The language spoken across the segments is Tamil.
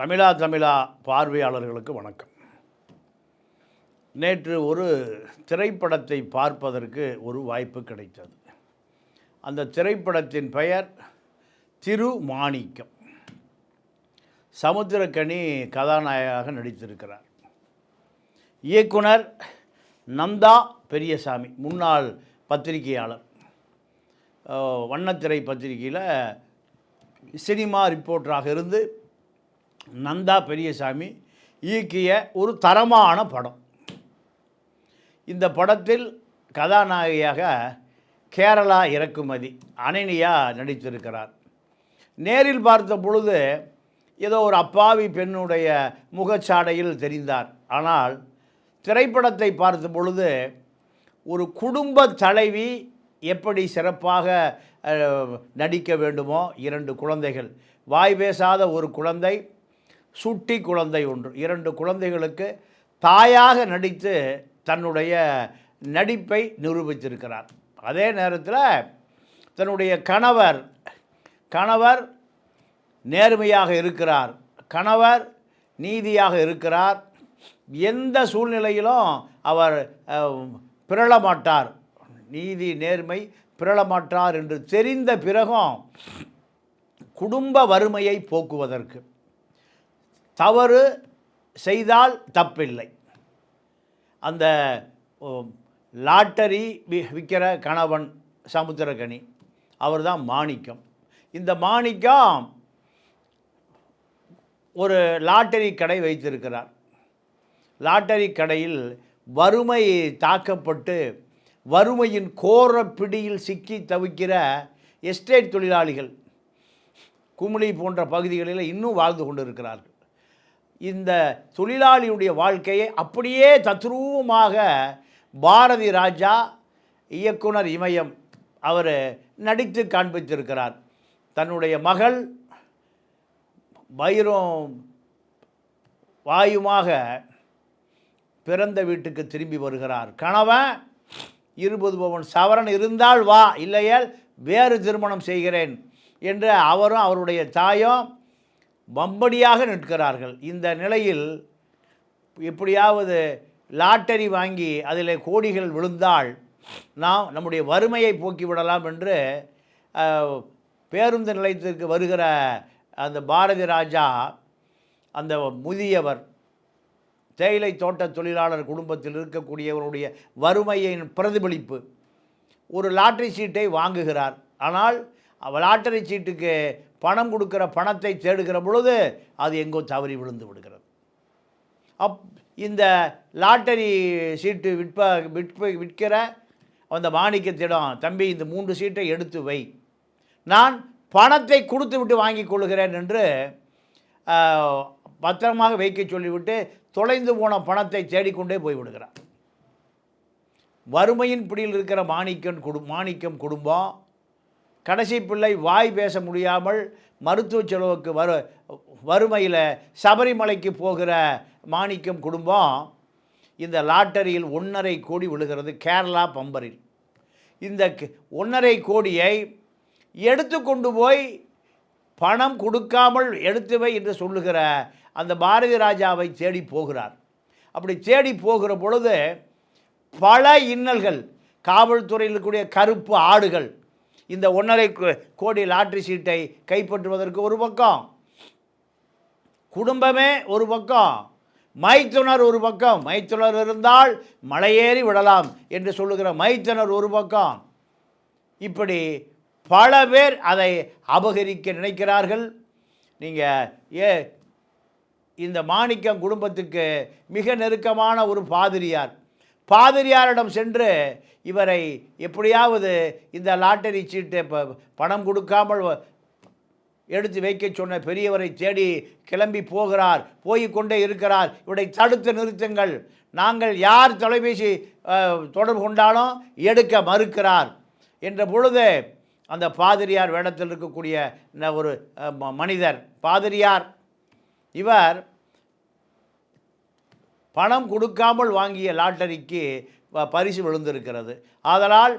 தமிழா தமிழா பார்வையாளர்களுக்கு வணக்கம். நேற்று ஒரு திரைப்படத்தை பார்ப்பதற்கு ஒரு வாய்ப்பு கிடைத்தது. அந்த திரைப்படத்தின் பெயர் திருமாணிக்கம். சமுத்திரக்கனி கதாநாயகராக நடித்திருக்கிறார். இயக்குனர் நந்தா பெரியசாமி முன்னாள் பத்திரிகையாளர். வண்ணத்திரை பத்திரிகையில் சினிமா ரிப்போர்ட்டராக இருந்து நந்தா பெரியசாமி இயக்கிய ஒரு தரமான படம். இந்த படத்தில் கதாநாயகியாக கேரளா இறக்குமதி அனனியா நடித்திருக்கிறார். நேரில் பார்த்த பொழுது ஏதோ ஒரு அப்பாவி பெண்ணுடைய முகச்சாடையில் தெரிந்தார். ஆனால் திரைப்படத்தை பார்த்த பொழுது ஒரு குடும்ப தலைவி எப்படி சிறப்பாக நடிக்க வேண்டுமோ இரண்டு குழந்தைகள். வாய் பேசாத ஒரு குழந்தை சுட்டி குழந்தை ஒன்று. இரண்டு குழந்தைகளுக்கு தாயாக நடித்து தன்னுடைய நடிப்பை நிரூபித்திருக்கிறார். அதே நேரத்தில் தன்னுடைய கணவர் கணவர் நேர்மையாக இருக்கிறார். கணவர் நீதியாக இருக்கிறார். எந்த சூழ்நிலையிலும் அவர் பிறளமாட்டார். நீதி நேர்மை பிறளமாட்டார் என்று தெரிந்த பிறகும் குடும்ப வறுமையை போக்குவதற்கு. தவறு செய்தால் தப்பில்லை. அந்த லாட்டரி வி விற்கிற கணவன் சமுத்திரகனி அவர்தான் மாணிக்கம். இந்த மாணிக்கம் ஒரு லாட்டரி கடை வைத்திருக்கிறார். லாட்டரி கடையில் வறுமை தாக்கப்பட்டு வறுமையின் கோர பிடியில் சிக்கி தவிக்கிற எஸ்டேட் தொழிலாளிகள் குமிழி போன்ற பகுதிகளில் இன்னும் வாழ்ந்து கொண்டிருக்கிறார்கள். இந்த தொழிலாளியுடைய வாழ்க்கையை அப்படியே தத்ரூபமாக பாரதி ராஜா இயக்குனர் இமயம் அவர் நடித்து காண்பித்திருக்கிறார். தன்னுடைய மகள் வயிறும் வாயுமாக பிறந்த வீட்டுக்கு திரும்பி வருகிறார். கணவன் இருபது பவன் சவரன் இருந்தால் வா இல்லையால் வேறு திருமணம் செய்கிறேன் என்று அவரும் அவருடைய தாயும் வம்படியாக நிற்கிறார்கள். இந்த நிலையில் எப்படியாவது லாட்டரி வாங்கி அதில் கோடிகள் விழுந்தால் நாம் நம்முடைய வறுமையை போக்கிவிடலாம் என்று பேருந்து நிலையத்திற்கு வருகிற அந்த பாரதி ராஜா அந்த முதியவர் தேயிலை தோட்ட தொழிலாளர் குடும்பத்தில் இருக்கக்கூடியவருடைய வறுமையின் பிரதிபலிப்பு. ஒரு லாட்டரி சீட்டை வாங்குகிறார். ஆனால் லாட்டரி சீட்டுக்கு பணம் கொடுக்குற பணத்தை தேடுகிற பொழுது அது எங்கோ தவறி விழுந்து விடுகிறது. அப் இந்த லாட்டரி சீட்டு விற்ப விற்ப விற்கிற அந்த மாணிக்கத்திடம் தம்பி இந்த மூன்று சீட்டை எடுத்து வை. நான் பணத்தை கொடுத்து விட்டு வாங்கி கொள்கிறேன் என்று பத்திரமாக வைக்க சொல்லிவிட்டு தொலைந்து போன பணத்தை தேடிக்கொண்டே போய்விடுகிறான் வறுமையின் பிடியில் இருக்கிற மாணிக்கன் குடு மாணிக்கம் குடும்பம் கடைசி பிள்ளை வாய் பேச முடியாமல் மருத்துவ செலவுக்கு வரு வறுமையில் சபரிமலைக்கு போகிற மாணிக்கம் குடும்பம் இந்த லாட்டரியில் ஒன்றரை கோடி விழுகிறது கேரளா பம்பரில். இந்த ஒன்றரை கோடியை எடுத்து கொண்டு போய் பணம் கொடுக்காமல் எடுத்துவை என்று சொல்லுகிற அந்த பாரதி ராஜாவை தேடி போகிறார். அப்படி தேடி போகிற பொழுது பல இன்னல்கள் காவல்துறையில் இருக்கக்கூடிய கருப்பு ஆடுகள் இந்த ஒன்றரை கோடி லாட்ரி சீட்டை கைப்பற்றுவதற்கு ஒரு பக்கம். குடும்பமே ஒரு பக்கம். மைத்துனர் ஒரு பக்கம். மைத்துனர் இருந்தால் மலையேறி விடலாம் என்று சொல்லுகிற மைத்துனர் ஒரு பக்கம். இப்படி பல பேர் அதை அபகரிக்க நினைக்கிறார்கள். நீங்கள் ஏ இந்த மாணிக்கம் குடும்பத்துக்கு மிக நெருக்கமான ஒரு பாதிரியார். பாதிரியாரிடம் சென்று இவரை எப்படியாவது இந்த லாட்டரி சீட்டை ப- பணம் கொடுக்காமல் வ- எடுத்து வைக்க சொன்ன பெரியவரை தேடி கிளம்பி போகிறார் போய் கொண்டே இருக்கிறார். இவரை தடுத்து நிறுத்துங்கள். நாங்கள் யார் தொலைபேசி தொடர்பு கொண்டாலும் எடுக்க மறுக்கிறார். என்ற பொழுது அந்த பாதிரியார் வேடத்தில் இருக்கக்கூடிய ஒரு மனிதர் பாதிரியார் இவர் பணம் கொடுக்காமல் வாங்கிய லாட்டரிக்கு பரிசு விழுந்திருக்கிறது. ஆதலால்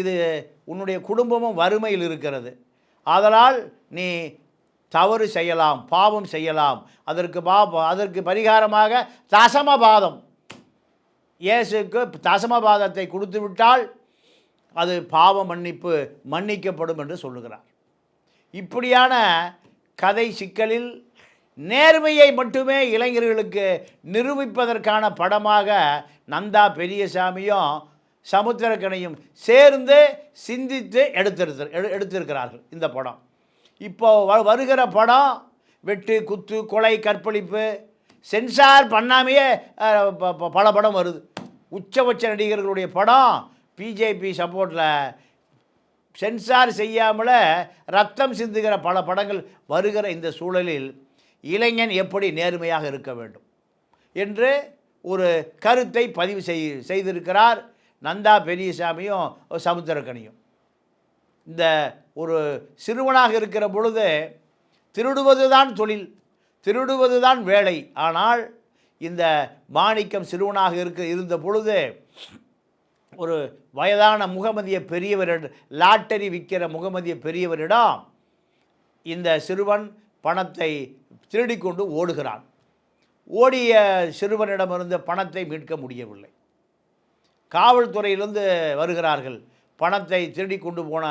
இது உன்னுடைய குடும்பமும் வறுமையில் இருக்கிறது. ஆதலால் நீ தவறு செய்யலாம் பாவம் செய்யலாம். அதற்கு பா அதற்கு பரிகாரமாக தசமபாதம். இயேசுக்கு தசமபாதத்தை கொடுத்து விட்டால் அது பாவ மன்னிப்பு மன்னிக்கப்படும் என்று சொல்லுகிறார். இப்படியான கதை சிக்கலில் நேர்மையை மட்டுமே இளைஞர்களுக்கு நிரூபிப்பதற்கான படமாக நந்தா பெரியசாமியும் சமுத்திரக்கனையும் சேர்ந்து சிந்தித்து எடுத்திருத்த எடு- எடுத்திருக்கிறார்கள் இந்த படம். இப்போ வருகிற படம் வெட்டு குத்து கொலை கற்பழிப்பு சென்சார் பண்ணாமையே ப- ப- பல படம் வருது. உச்சபட்ச நடிகர்களுடைய படம் பிஜேபி சப்போர்ட்டில் சென்சார் செய்யாமல் ரத்தம் சிந்துகிற பல படங்கள் வருகிற இந்த சூழலில் இளைஞன் எப்படி நேர்மையாக இருக்க வேண்டும் என்று ஒரு கருத்தை பதிவு செய் செய்திருக்கிறார் நந்தா பெரியசாமியும் சமுத்திரக்கனியும். இந்த ஒரு சிறுவனாக இருக்கிற பொழுது திருடுவது தான் தொழில் திருடுவது தான் வேலை. ஆனால் இந்த மாணிக்கம் சிறுவனாக இருக்க இருந்த பொழுது ஒரு வயதான முகமதிய பெரியவரிடம் லாட்டரி விற்கிற முகமதிய பெரியவரிடம் இந்த சிறுவன் பணத்தை திருடிக்கொண்டு ஓடுகிறான். ஓடிய சிறுவனிடமிருந்து பணத்தை மீட்க முடியவில்லை. காவல்துறையிலிருந்து வருகிறார்கள். பணத்தை திருடி கொண்டு போன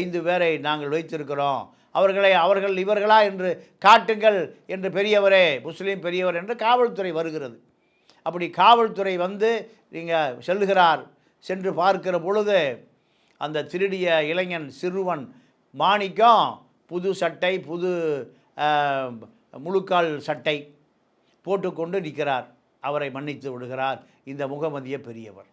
ஐந்து பேரை நாங்கள் வைத்திருக்கிறோம். அவர்களை அவர்கள் இவர்களா என்று காட்டுங்கள் என்று பெரியவரே முஸ்லீம் பெரியவர் என்று காவல்துறை வருகிறது. அப்படி காவல்துறை வந்து நீங்கள் செல்லுகிறார். சென்று பார்க்கிற பொழுது அந்த திருடிய இளைஞன் சிறுவன் மாணிக்கம் புது சட்டை புது முழுக்கால் சட்டை போட்டுக்கொண்டு நிற்கிறார். அவரை மன்னித்து விடுகிறார். இந்த முகமதிய பெரியவர்.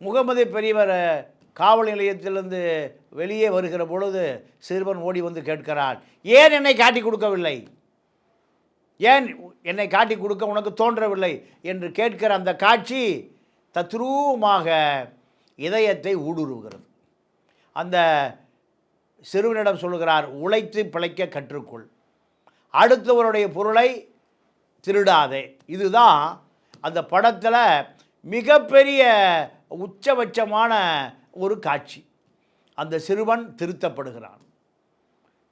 முகமதி பெரியவர் காவல் நிலையத்திலிருந்து வெளியே வருகிற பொழுது சிறுவன் ஓடி வந்து கேட்கிறான் ஏன் என்னை காட்டி கொடுக்கவில்லை? ஏன் என்னை காட்டி கொடுக்க உனக்கு தோன்றவில்லை? என்று கேட்கிற அந்த காட்சி தத்ரூபமாக இதயத்தை ஊடுருவுகிறது. அந்த சிறுவனிடம் சொல்லுகிறார் உழைத்து பிழைக்க கற்றுக்கொள். அடுத்தவருடைய பொருளை திருடாதே. இதுதான் அந்த படத்தில் மிகப்பெரிய உச்சபட்சமான ஒரு காட்சி. அந்த சிறுவன் திருத்தப்படுகிறான்.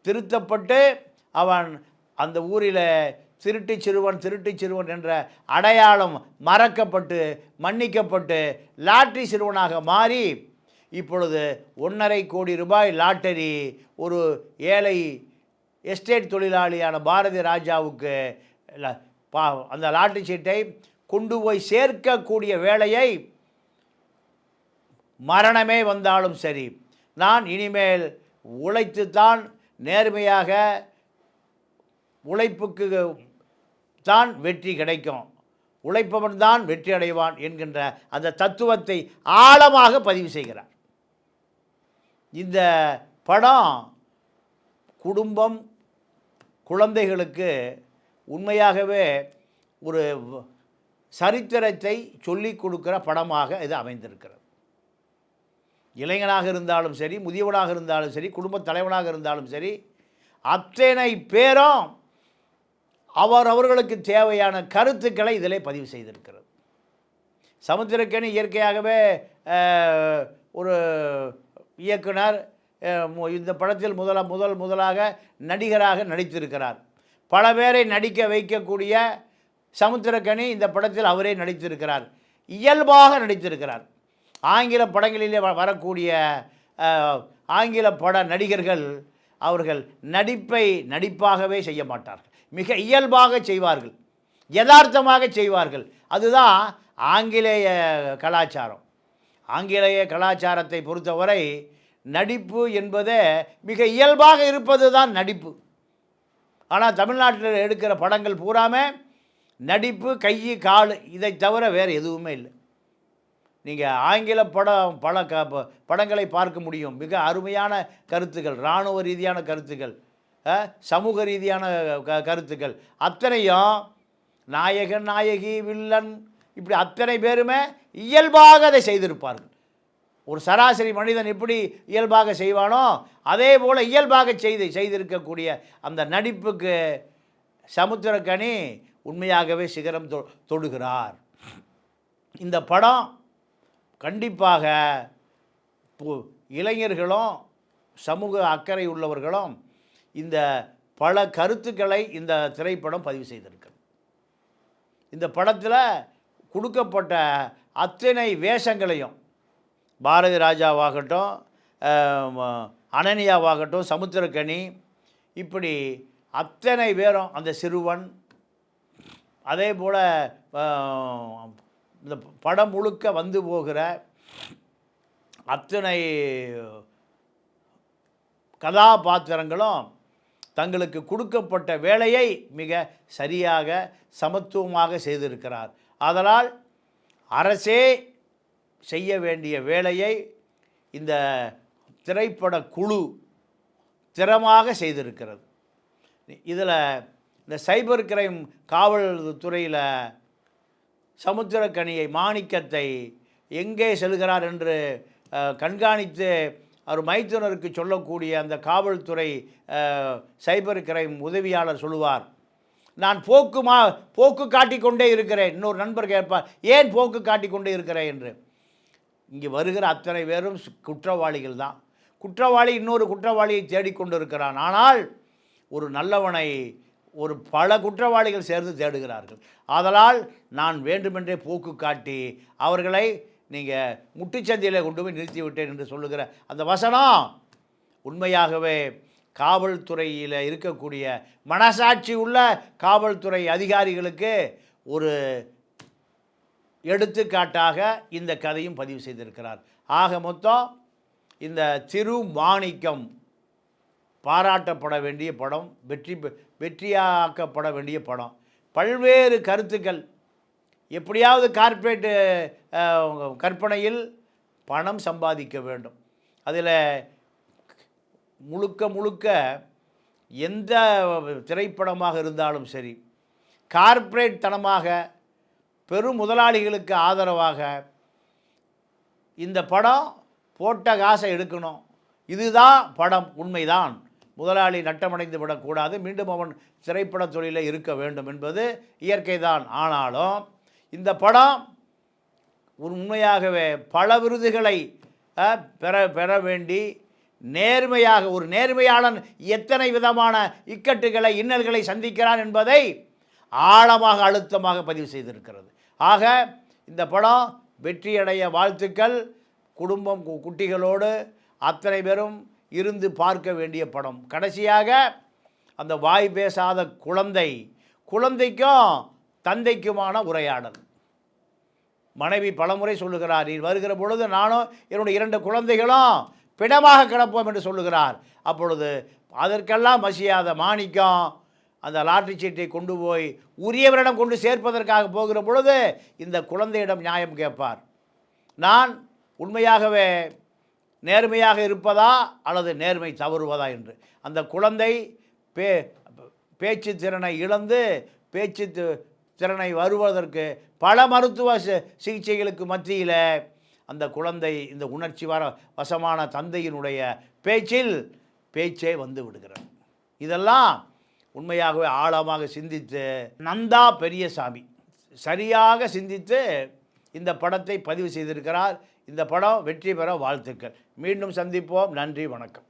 திருத்தப்பட்டு அவன் அந்த ஊரில் திருட்டு சிறுவன் திருட்டு சிறுவன் என்ற அடையாளம் மறக்கப்பட்டு மன்னிக்கப்பட்டு லாட்ரி சிறுவனாக மாறி இப்பொழுது ஒன்றரை கோடி ரூபாய் லாட்டரி ஒரு ஏழை எஸ்டேட் தொழிலாளியான பாரதி ராஜாவுக்கு பா அந்த லாட்டரி சீட்டை கொண்டு போய் சேர்க்கக்கூடிய வேலையை மரணமே வந்தாலும் சரி நான் இனிமேல் உழைத்துத்தான் நேர்மையாக உழைப்புக்கு தான் வெற்றி கிடைக்கும். உழைப்பவன் தான் வெற்றி அடைவான் என்கின்ற அந்த தத்துவத்தை ஆழமாக பதிவு செய்கிறார். இந்த படம் குடும்பம் குழந்தைகளுக்கு உண்மையாகவே ஒரு சரித்திரத்தை சொல்லிக் கொடுக்கிற படமாக இது அமைந்திருக்கிறது. இளைஞனாக இருந்தாலும் சரி முதியவனாக இருந்தாலும் சரி குடும்பத் தலைவனாக இருந்தாலும் சரி அத்தனை பேரும் அவர் அவர்களுக்கு தேவையான கருத்துக்களை இதில் பதிவு செய்திருக்கிறது. சமுத்திரக்கணி இயற்கையாகவே ஒரு இயக்குனர் இந்த படத்தில் முதல முதல் முதலாக நடிகராக நடித்திருக்கிறார். பல பேரை நடிக்க வைக்கக்கூடிய சமுத்திரக்கனி இந்த படத்தில் அவரே நடித்திருக்கிறார். இயல்பாக நடித்திருக்கிறார். ஆங்கில படங்களிலே வ- வரக்கூடிய ஆங்கில பட நடிகர்கள் அவர்கள் நடிப்பை நடிப்பாகவே செய்ய மாட்டார்கள். மிக இயல்பாக செய்வார்கள். யதார்த்தமாக செய்வார்கள். அதுதான் ஆங்கிலேய கலாச்சாரம். ஆங்கிலேய கலாச்சாரத்தை பொறுத்தவரை நடிப்பு என்பதே மிக இயல்பாக இருப்பது தான் நடிப்பு. ஆனால் தமிழ்நாட்டில் எடுக்கிற படங்கள் பூராமே நடிப்பு கை கால் இதை தவிர வேறு எதுவுமே இல்லை. நீங்கள் ஆங்கில படம் பல க ப- படங்களை பார்க்க முடியும். மிக அருமையான கருத்துக்கள் இராணுவ ரீதியான கருத்துக்கள் சமூக ரீதியான க கருத்துக்கள் அத்தனையும் நாயகன் நாயகி வில்லன் இப்படி அத்தனை பேருமே இயல்பாக அதை செய்திருப்பார்கள். ஒரு சராசரி மனிதன் எப்படி இயல்பாக செய்வானோ அதே போல் இயல்பாக செய்து செய்திருக்கக்கூடிய அந்த நடிப்புக்கு சமுத்திரக்கனி உண்மையாகவே சிகரம் தொ தொடுகிறார். இந்த படம் கண்டிப்பாக பு- இளைஞர்களும் சமூக அக்கறை உள்ளவர்களும் இந்த பல கருத்துக்களை இந்த திரைப்படம் பதிவு செய்திருக்கு இந்த படத்தில் கொடுக்கப்பட்ட அத்தனை வேஷங்களையும் பாரதி ராஜாவாகட்டும் அனனியாவாகட்டும் அனன்யாவாகட்டும் சமுத்திரக்கனி இப்படி அத்தனை பேரும் அந்த சிறுவன் அதே போல் இந்த படம் முழுக்க வந்து போகிற அத்தனை கதாபாத்திரங்களும் தங்களுக்கு கொடுக்கப்பட்ட வேலையை மிக சரியாக சமத்துவமாக செய்திருக்கிறார். அதனால் அரசே செய்ய வேண்டிய வேலையை இந்த திரைப்பட குழு திறமாக செய்திருக்கிறது. இதில் இந்த சைபர் கிரைம் காவல் துறையில் சமுத்திரக்கனியை மாணிக்கத்தை எங்கே செல்கிறார் என்று கண்காணித்து அவர் மைத்துனருக்கு சொல்லக்கூடிய அந்த காவல்துறை சைபர் கிரைம் உதவியாளர் சொல்லுவார் நான் போக்கு மா போக்கு காட்டிக்கொண்டே இருக்கிறேன். இன்னொரு நண்பர் கேட்பார் ஏன் போக்கு காட்டிக்கொண்டே இருக்கிறேன்? என்று. இங்கே வருகிற அத்தனை பேரும் குற்றவாளிகள் தான். குற்றவாளி இன்னொரு குற்றவாளியை தேடிக்கொண்டு இருக்கிறான் ஆனால் ஒரு நல்லவனை ஒரு பல குற்றவாளிகள் சேர்ந்து தேடுகிறார்கள். ஆதலால் நான் வேண்டுமென்றே போக்கு காட்டி அவர்களை நீங்கள் முட்டுச்சந்தியில் கொண்டு போய் நிறுத்திவிட்டேன் என்று சொல்லுகிற அந்த வசனம் உண்மையாகவே காவல்துறையில் இருக்கக்கூடிய மனசாட்சி உள்ள காவல்துறை அதிகாரிகளுக்கு ஒரு எடுத்துக்காட்டாக இந்த கதையும் பதிவு செய்திருக்கிறார். ஆக மொத்தம் இந்த திரு மாணிக்கம் பாராட்டப்பட வேண்டிய படம் வெற்றி பெ- வெற்றியாக்கப்பட வேண்டிய படம். பல்வேறு கருத்துக்கள். எப்படியாவது கார்ப்பரேட்டு கற்பனையில் பணம் சம்பாதிக்க வேண்டும். அதில் முழுக்க முழுக்க எந்த திரைப்படமாக இருந்தாலும் சரி கார்ப்பரேட் தனமாக பெரும் முதலாளிகளுக்கு ஆதரவாக இந்த படம் போட்ட காசை எடுக்கணும். இதுதான் படம் உண்மைதான். முதலாளி நட்டமடைந்து விடக்கூடாது. மீண்டும் அவன் திரைப்பட தொழிலில் இருக்க வேண்டும் என்பது இயற்கைதான். ஆனாலும் இந்த படம் ஒரு உண்மையாகவே பல விருதுகளை பெற பெற வேண்டி நேர்மையாக ஒரு நேர்மையாளன் எத்தனை விதமான இக்கட்டுகளை இன்னல்களை சந்திக்கிறான் என்பதை ஆழமாக அழுத்தமாக பதிவு செய்திருக்கிறது. ஆக இந்த படம் வெற்றியடைய வாழ்த்துக்கள். குடும்பம் கு- குட்டிகளோடு அத்தனை பேரும் இருந்து பார்க்க வேண்டிய படம். கடைசியாக அந்த வாய் பேசாத குழந்தை. குழந்தைக்கும் தந்தைக்குமான உரையாடல். மனைவி பலமுறை சொல்லுகிறார் நீ வருகிற பொழுது நானும் என்னுடைய இரண்டு குழந்தைகளும் பிணமாக கிடப்போம் என்று சொல்லுகிறார். அப்பொழுது அதற்கெல்லாம் மசியாத மாணிக்கம் அந்த லாட்ரி சீட்டை கொண்டு போய் உரியவரிடம் கொண்டு சேர்ப்பதற்காக போகிற பொழுது இந்த குழந்தையிடம் நியாயம் கேட்பார். நான் உண்மையாகவே நேர்மையாக இருப்பதா அல்லது நேர்மை தவறுவதா என்று. அந்த குழந்தை பே பேச்சு திறனை இழந்து பேச்சு திறனை வருவதற்கு பல மருத்துவ சிகிச்சைகளுக்கு மத்தியில் அந்த குழந்தை இந்த உணர்ச்சி வர வசமான தந்தையினுடைய பேச்சில் பேச்சே வந்து விடுகிறது. இதெல்லாம் உண்மையாகவே ஆழமாக சிந்தித்து நந்தா பெரியசாமி. சரியாக சிந்தித்து இந்த படத்தை பதிவு செய்திருக்கிறார். இந்த படம் வெற்றி பெற வாழ்த்துக்கள். மீண்டும் சந்திப்போம். நன்றி வணக்கம்.